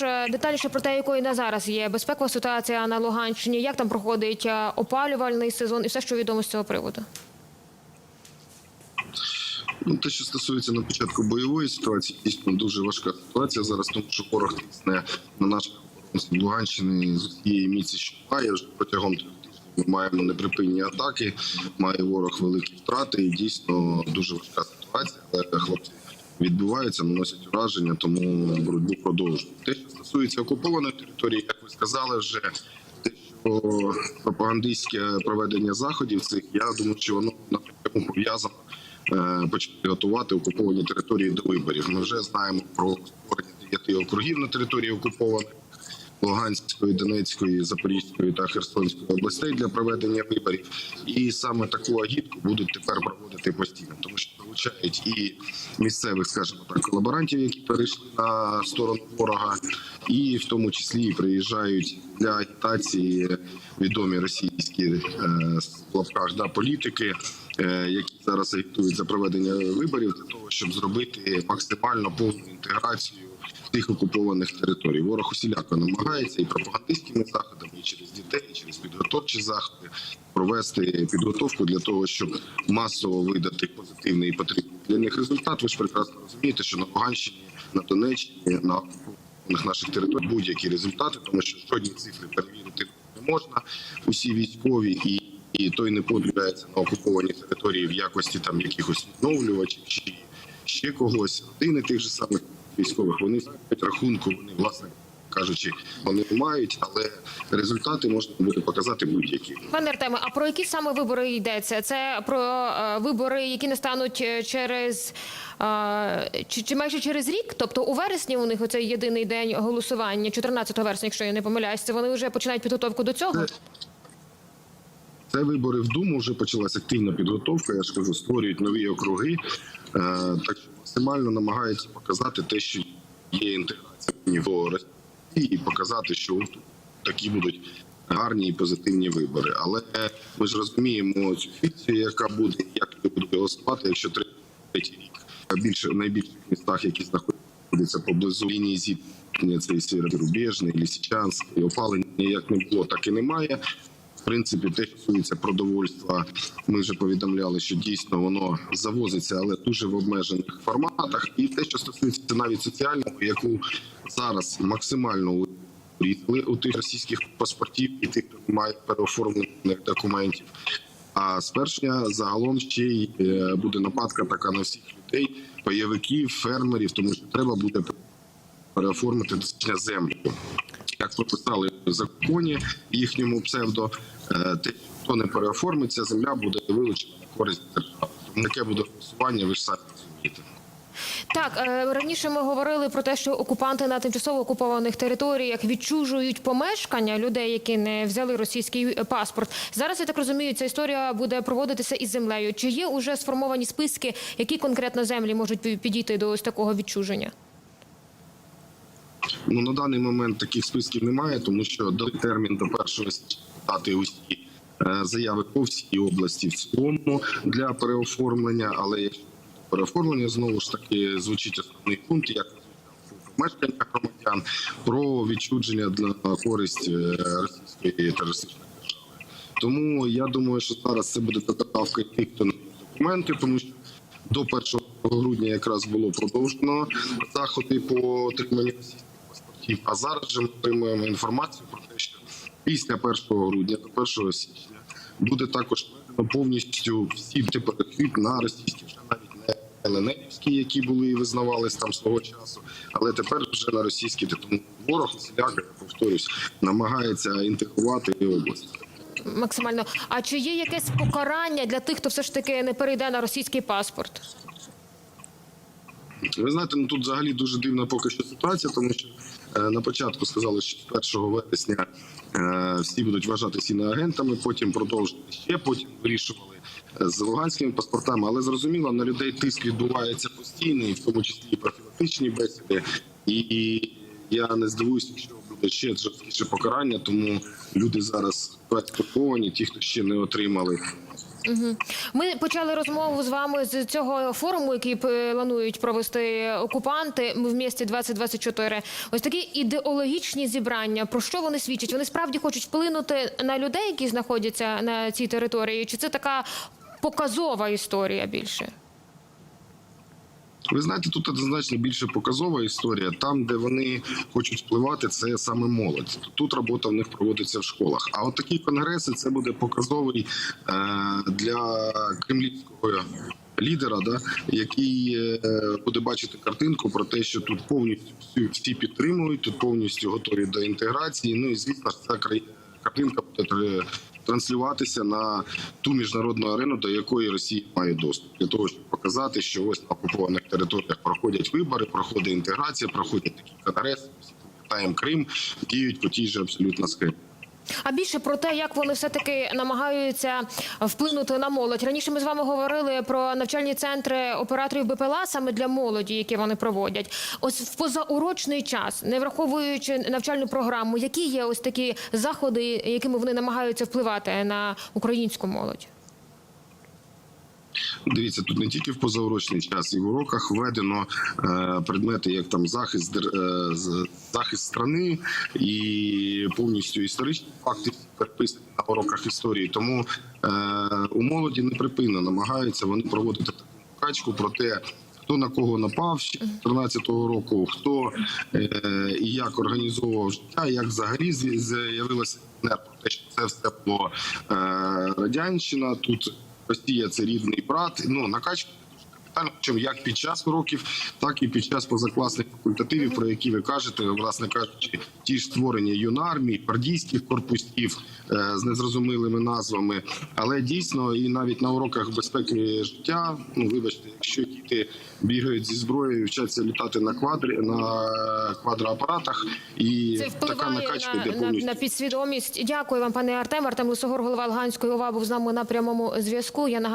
Е, Детальніше про те, якою на зараз є безпекова ситуація на Луганщині, як там проходить е, опалювальний сезон і все, що відомо з цього приводу. Ну, те, що стосується на початку бойової ситуації, дійсно дуже важка ситуація зараз, тому що ворог тисне на оборонців Луганщини з усієї міці, що має вже протягом. Ми маємо неприпинні атаки, має ворог великі втрати, і дійсно дуже важка ситуація. Хлопці відбуваються, наносять ураження, тому боротьбу продовжують. Те, що стосується окупованої території, як ви сказали, вже те, що пропагандистське проведення заходів цих, я думаю, що воно напряму пов'язано е, почати готувати окуповані території до виборів. Ми вже знаємо про створення дев'яти округів на території окупованих Луганської, Донецької, Запорізької та Херсонської областей для проведення виборів. І саме таку агітку будуть тепер проводити постійно, тому залучають і місцевих, скажімо так, колаборантів, які перейшли на сторону ворога, і в тому числі приїжджають для агітації відомі російські е, в лапках да, політики, е, які зараз агітують за проведення виборів для того, щоб зробити максимально повну інтеграцію тих окупованих територій. Ворог усіляко намагається і пропагандистськими заходами, і через дітей, і через підготовчі заходи провести підготовку для того, щоб масово видати позитивний і потрібний для них результат. Ви ж прекрасно розумієте, що на Луганщині, на Донеччині, на наших територіях будь-які результати, тому що жодні цифри перевірити можна. Усі військові і. І той не подивляється на окуповані території в якості там якихось відновлювачів чи ще когось, родини тих же самих військових. Вони рахунку, вони власне кажучи, вони мають, але результати можна буде показати будь-які. Пане Артеме, а про які саме вибори йдеться? Це про е, вибори, які настануть е, через е, чи, чи майже через рік? Тобто у вересні у них оцей єдиний день голосування, 14 вересня, якщо я не помиляюсь, це вони вже починають підготовку до цього. Це вибори в Думу. Вже почалася активна підготовка. Я ж кажу, створюють нові округи. Так що максимально намагаються показати те, що є інтеграція в Росії, і показати, що от такі будуть гарні і позитивні вибори. Але ми ж розуміємо цю фікцію, яка буде, як будуть голосувати, якщо третій рік більше в найбільших містах, які знаходяться поблизу лінії зіткнення, це і Сєвєродорубіжний, Лісичанський, опалення як не було, так і немає. В принципі, те, що стосується продовольства, ми вже повідомляли, що дійсно воно завозиться, але дуже в обмежених форматах. І те, що стосується навіть соціального, яку зараз максимально у тих російських паспортів і тих, хто має переоформлених документів. А з першня загалом ще й е, буде нападка така на всіх людей, пайовиків, фермерів, тому що треба буде переоформити землю. Як прописали в законі їхньому псевдо, е, те, хто не переоформиться, земля буде вилучена на користь держави. Таке буде голосування, ви ж самі розумієте. Так, е, раніше ми говорили про те, що окупанти на тимчасово окупованих територіях відчужують помешкання людей, які не взяли російський паспорт. Зараз я так розумію, ця історія буде проводитися із землею. Чи є уже сформовані списки, які конкретно землі можуть підійти до ось такого відчуження? Ну на даний момент таких списків немає, тому що до термін до першого дати усі е, заяви по всій області в цілому для переоформлення. Але якщо переоформлення знову ж таки звучить основний пункт, як помешкання громадян про відчудження для користь е, російської терористичної держави. Тому я думаю, що зараз це буде доставка хто не документи, тому що до 1 грудня якраз було продовжено заходи по отриманню російських паспортів. А зараз вже ми отримуємо інформацію про те, що після 1 грудня до 1 січня буде також повністю всі перехід на російські, вже ЛНРівські, які були і визнавались там свого часу, але тепер вже на російські. Тому ворог усіляко, я повторюсь, намагається інтегрувати і область. Максимально. А чи є якесь покарання для тих, хто все ж таки не перейде на російський паспорт? Ви знаєте, ну тут взагалі дуже дивна поки що ситуація, тому що е, на початку сказали, що з 1 вересня е, всі будуть вважатися іноагентами, потім продовжили ще, потім вирішували з луганськими паспортами. Але зрозуміло, на людей тиск відбувається постійно, в тому числі і профілактичні бесіди. І, я не здивуюся, якщо буде ще жорсткіше покарання, тому люди зараз практиковані, ті, хто ще не отримали Ми почали розмову з вами з цього форуму, який планують провести окупанти в місті 2024. Ось такі ідеологічні зібрання. Про що вони свідчать? Вони справді хочуть вплинути на людей, які знаходяться на цій території, чи це така показова історія більше? Ви знаєте, тут однозначно більше показова історія. Там, де вони хочуть впливати, це саме молодь. Тут робота в них проводиться в школах. А от такі конгреси це буде показовий е, для кремлівського лідера, да, який е, буде бачити картинку про те, що тут повністю всі, підтримують, тут повністю готові до інтеграції. Ну і звісно ця країна картинка буде тр- транслюватися на ту міжнародну арену, до якої Росія має доступ, для того, щоб показати, що ось на окупованих територіях проходять вибори, проходить інтеграція, проходять такі конгреси. Крим, діють по тій же абсолютно схемі. А більше про те, як вони все таки намагаються вплинути на молодь. Раніше ми з вами говорили про навчальні центри операторів БПЛА саме для молоді, які вони проводять. Ось в позаурочний час, не враховуючи навчальну програму, які є ось такі заходи, якими вони намагаються впливати на українську молодь. Дивіться, тут не тільки в позаурочний час, і в уроках введено е, предмети, як там захист е, захист страни і повністю історичні факти переписані на уроках історії. Тому е, у молоді неприпинно намагаються вони проводити таку качку про те. Хто на кого напав ще 2014 року, хто е, і як організовував життя, як взагалі з'я- з'явилося те, що це все було е, радянщина. Тут Росія це рідний брат. Ну накачка як під час уроків, так і під час позакласних факультативів, про які ви кажете, власне кажучи, ті ж створення юнармій, гвардійських корпусів е, з незрозумілими назвами. Але дійсно, і навіть на уроках безпеки життя, ну вибачте, якщо діти бігають зі зброєю, вчаться літати на квадрі на квадроапаратах, і Це така накачка на, йде на, повністю. на підсвідомість. Дякую вам, пане Артем. Артем Лисогор, голова Луганської ОВА, був з нами на прямому зв'язку. Я нагадую.